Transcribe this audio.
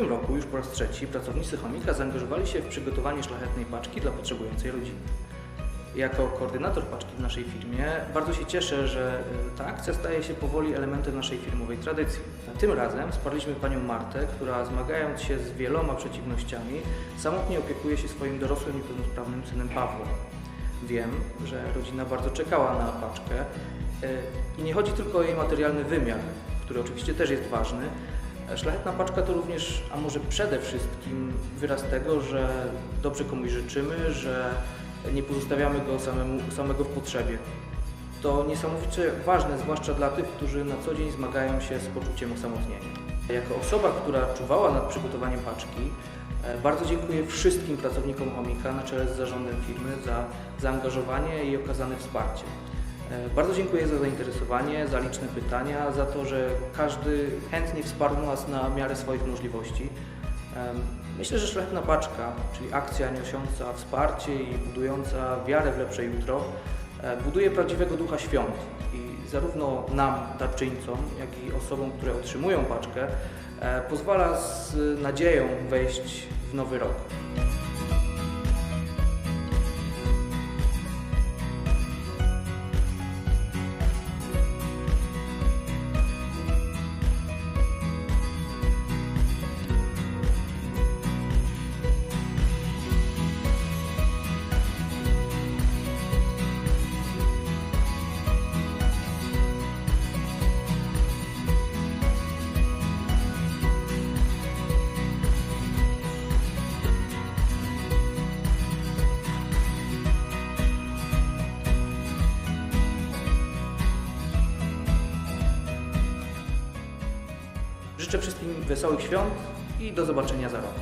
roku, już po raz trzeci, pracownicy Chomika zaangażowali się w przygotowanie szlachetnej paczki dla potrzebującej rodziny. Jako koordynator paczki w naszej firmie bardzo się cieszę, że y, ta akcja staje się powoli elementem naszej firmowej tradycji. Tym razem wsparliśmy panią Martę, która zmagając się z wieloma przeciwnościami, samotnie opiekuje się swoim dorosłym niepełnosprawnym synem Pawłem. Wiem, że rodzina bardzo czekała na paczkę y, i nie chodzi tylko o jej materialny wymiar, który oczywiście też jest ważny. Szlachetna paczka to również, a może przede wszystkim wyraz tego, że dobrze komuś życzymy, że nie pozostawiamy go samemu, samego w potrzebie. To niesamowicie ważne, zwłaszcza dla tych, którzy na co dzień zmagają się z poczuciem osamotnienia. Jako osoba, która czuwała nad przygotowaniem paczki, e, bardzo dziękuję wszystkim pracownikom Chomika na czele z zarządem firmy za zaangażowanie i okazane wsparcie. E, Bardzo dziękuję za zainteresowanie, za liczne pytania, za to, że każdy chętnie wsparł nas na miarę swoich możliwości. Myślę, że Szlachetna Paczka, czyli akcja niosąca wsparcie i budująca wiarę w lepsze jutro, e, buduje prawdziwego ducha świąt i zarówno nam, darczyńcom, jak i osobom, które otrzymują paczkę, e, pozwala z nadzieją wejść w nowy rok. Życzę wszystkim wesołych świąt i do zobaczenia za rok.